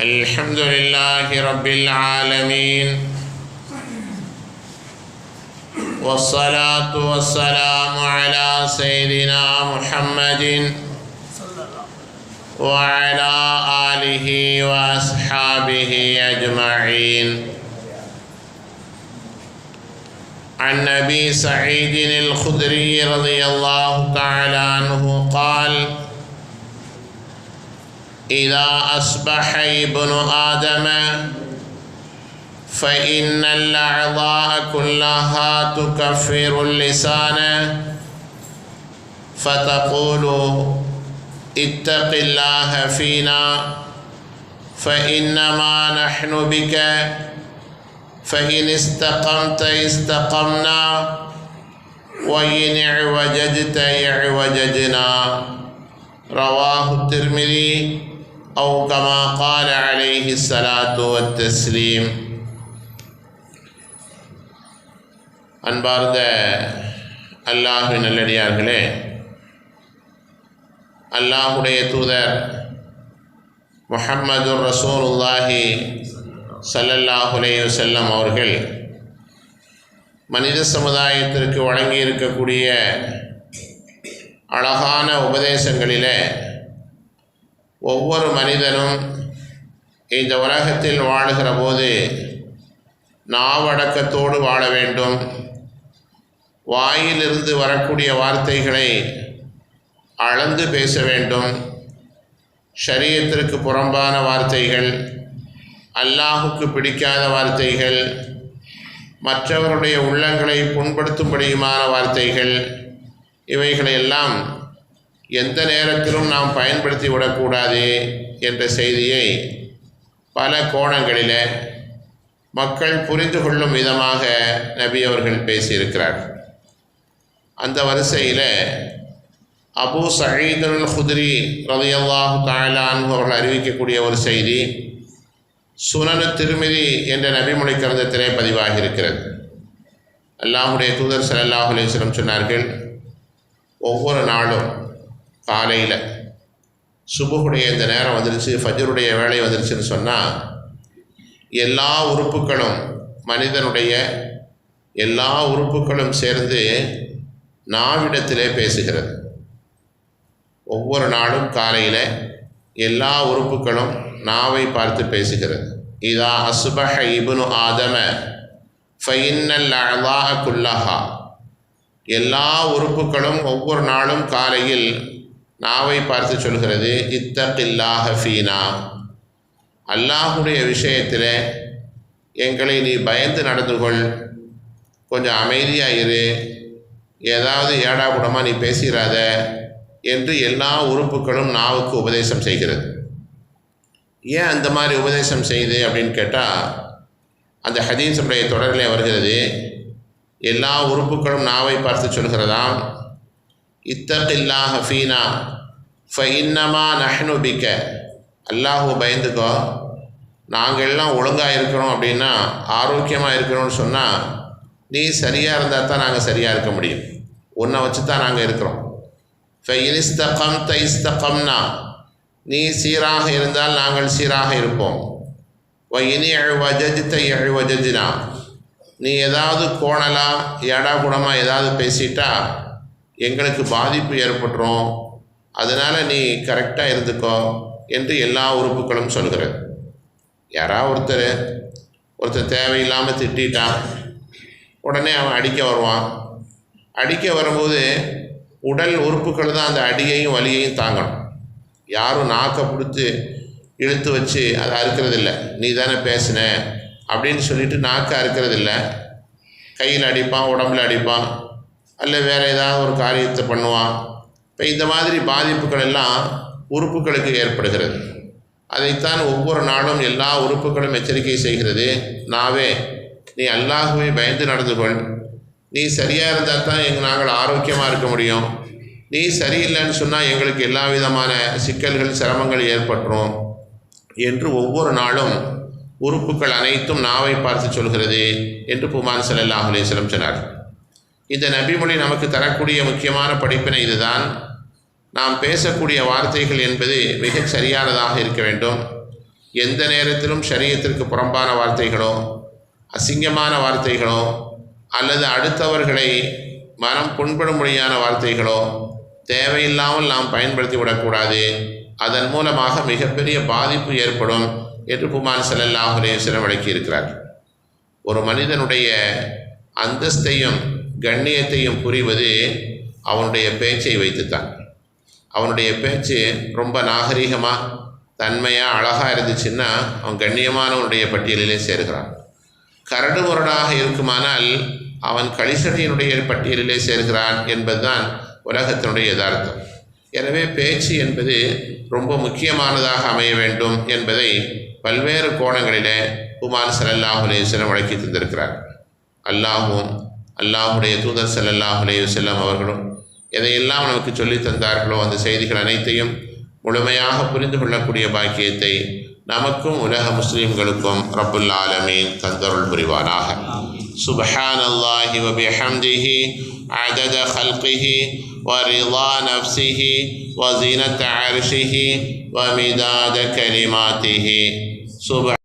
الحمد لله رب العالمين. والصلاة والسلام على سيدنا محمد وعلى آله وأصحابه أجمعين. عن أبي سعيد الخدري رضي الله تعالى عنه قال إذا أصبح ابن آدم فإن الأعضاء كلها تكفر اللسان. فتقول اتق الله فينا فإنما نحن بك. فإن استقمت استقمنا. وإن اعوججت اعوججنا. رواه الترمذي. أو كما قال عليه الصلاة والتسليم அன்பார்ந்த அல்லாஹின் நல்லடியார்களே அல்லாஹுடைய தூதர் முஹம்மது ரசூலுல்லாஹி சல்லல்லாஹுலே செல்லம் அவர்கள் மனித சமுதாயத்திற்கு வழங்கி இருக்கக்கூடிய அழகான உபதேசங்களிலே ஒவ்வொரு மனிதனும் இந்த உலகத்தில் வாழுகிற போது நாவடக்கத்தோடு வாழ வேண்டும். வாயிலிருந்து வரக்கூடிய வார்த்தைகளை அளந்து பேச வேண்டும். ஷரியத்திற்கு புறம்பான வார்த்தைகள் அல்லாஹுக்கு பிடிக்காத வார்த்தைகள் மற்றவருடைய உள்ளங்களை புண்படுத்தும்படியுமான வார்த்தைகள் இவைகளையெல்லாம் எந்த நேரத்திலும் நாம் பயன்படுத்தி விடக்கூடாது என்ற செய்தியை பல கோணங்களில் மக்கள் புரிந்து கொள்ளும் விதமாக நபி அவர்கள் பேசியிருக்கிறார். அந்த வரிசையில் அபு சயீதுல் ஹுத்ரி ரதையல்லாஹு தாயலான் அவர்கள் அறிவிக்கக்கூடிய ஒரு செய்தி சுனனு திருமிதி என்ற நபிமொழி கருந்தத்திலே பதிவாகி இருக்கிறது அல்லாஹுடைய தூதர் சல்லாஹ் அலிஸ்லம் சொன்னார்கள் ஒவ்வொரு நாளும் காலையில். சுபுகுடைய இந்த நேரம் வந்துருச்சு ஃபஜருடைய வேலை வந்துருச்சுன்னு சொன்னால் எல்லா உறுப்புகளும் மனிதனுடைய எல்லா உறுப்புகளும் சேர்ந்து நாவிடத்திலே பேசுகிறது. ஒவ்வொரு நாளும் காலையில் எல்லா உறுப்புகளும் நாவை பார்த்து பேசுகிறது. இதா அசுபஹ இபுனு ஆதம ஃபைன்னல் அழலாக குல்லஹா. எல்லா உறுப்புகளும் ஒவ்வொரு நாளும் காலையில் நாவை பார்த்து சொல்கிறது இத்தகில்லாஹ ஃபீனா. அல்லாஹுடைய விஷயத்தில் எங்களை நீ பயந்து நடந்து கொள். கொஞ்சம் அமைதியாக இரு. ஏதாவது ஏடா கூடமாக நீ பேசிடாத என்று எல்லா உறுப்புகளும் நாவுக்கு உபதேசம் செய்கிறது. ஏன் அந்த மாதிரி உபதேசம் செய்யுது அப்படின்னு கேட்டால் அந்த ஹதீஸுடைய தொடரிலே வருகிறது எல்லா உறுப்புகளும் நாவை பார்த்து சொல்கிறதாம் இத்தகில்லா ஹஃபீனா ஃப இன்னமா நஹ்னு பிக்க. அல்லாஹு பயந்துக்கோ. நாங்கள் எல்லாம் ஒழுங்காக இருக்கிறோம் அப்படின்னா ஆரோக்கியமாக இருக்கிறோம்னு சொன்னால் நீ சரியாக இருந்தால் தான் நாங்கள் சரியாக இருக்க முடியும். உன்னை வச்சு தான் நாங்கள் இருக்கிறோம். ஃபைனிஸ்தகம் தைஸ்தகம்னா நீ சீராக இருந்தால் நாங்கள் சீராக இருப்போம். இனி வஜஜித்த வஜஜினா நீ ஏதாவது கோணலாக எடா குணமாக ஏதாவது பேசிட்டா எங்களுக்கு பாதிப்பு ஏற்பட்டுரும் அதனால் நீ கரெக்டாக இருந்துக்கோ என்று எல்லா உறுப்புகளும் சொல்கிறது. யாராவது ஒருத்தர் ஒருத்தர் தேவையில்லாமல் திட்டான் உடனே அவன் அடிக்க வருவான். அடிக்க வரும்போது உடல் உறுப்புகள் தான் அந்த அடியையும் வலியையும் தாங்கணும். யாரும் நாக்கை பிடிச்சி இழுத்து வச்சு அதை அறுக்கிறதில்ல. நீ தானே பேசின? அப்படின்னு சொல்லிட்டு நாக்கை அறுக்கிறதில்ல. கையில் அடிப்பான் உடம்புல அடிப்பான். அல்ல வேறு ஏதாவது ஒரு காரியத்தை பண்ணுவான் இப்போ இந்த மாதிரி பாதிப்புகள் எல்லாம் உறுப்புகளுக்கு ஏற்படுகிறது. அதைத்தான் ஒவ்வொரு நாளும் எல்லா உறுப்புகளும் எச்சரிக்கை செய்கிறது. நாவே நீ அல்லாஹுவை பயந்து நடந்து கொள். நீ சரியாக இருந்தால் தான் எங்கள் நாங்கள் ஆரோக்கியமாக இருக்க முடியும். நீ சரியில்லைன்னு சொன்னால் எங்களுக்கு எல்லா விதமான சிக்கல்கள் சிரமங்கள் ஏற்பட்டுரும் என்று ஒவ்வொரு நாளும் உறுப்புகள் அனைத்தும் நாவை பார்த்து சொல்கிறது என்று புமான் ஸல்லல்லாஹு அலேஸ்வரம் சொன்னார். இந்த நபிமொழி நமக்கு தரக்கூடிய முக்கியமான படிப்பினை இதுதான். நாம் பேசக்கூடிய வார்த்தைகள் என்பது மிகச் சரியானதாக இருக்க வேண்டும். எந்த நேரத்திலும் சரீரத்திற்கு புறம்பான வார்த்தைகளோ அசிங்கமான வார்த்தைகளோ அல்லது அடுத்தவர்களை மனம் புண்படும்படியான வார்த்தைகளோ தேவையில்லாமல் நாம் பயன்படுத்தி விடக்கூடாது அதன் மூலமாக மிகப்பெரிய பாதிப்பு ஏற்படும் என்று புமான் ஸல்லல்லாஹு அலைஹி இருக்கிறார் ஒரு மனிதனுடைய அந்தஸ்தையும் கண்ணியத்தையும் புரிவது அவனுடைய பேச்சை வைத்துத்தான். அவனுடைய பேச்சு ரொம்ப நாகரிகமாக தன்மையாக அழகாக இருந்துச்சுன்னா அவன் கண்ணியமானவனுடைய பட்டியலிலே சேர்கிறான். கரடு முரடாக இருக்குமானால் அவன் களிசடையினுடைய பட்டியலிலே சேர்கிறான் என்பதுதான் உலகத்தினுடைய யதார்த்தம். எனவே பேச்சு என்பது ரொம்ப முக்கியமானதாக அமைய வேண்டும் என்பதை பல்வேறு கோணங்களிலே குமார் ஸல்லல்லாஹு வழக்கி தந்திருக்கிறார். அல்லாஹும் அல்லாஹுடைய தூதர் ஸல்லல்லாஹு அலைஹி வஸல்லம் அவர்களும் எதையெல்லாம் நமக்கு சொல்லித் தந்தார்களோ அந்த செய்திகள் அனைத்தையும் முழுமையாக புரிந்து கொள்ளக்கூடிய பாக்கியத்தை நமக்கும் உலக முஸ்லிம்களுக்கும் ரப்புல் ஆலமீன் தந்தருள் புரிவானாக سبحان الله وبحمده عدد خلقه ورضا نفسه وزينة عرشه ومداد كلماته سبحان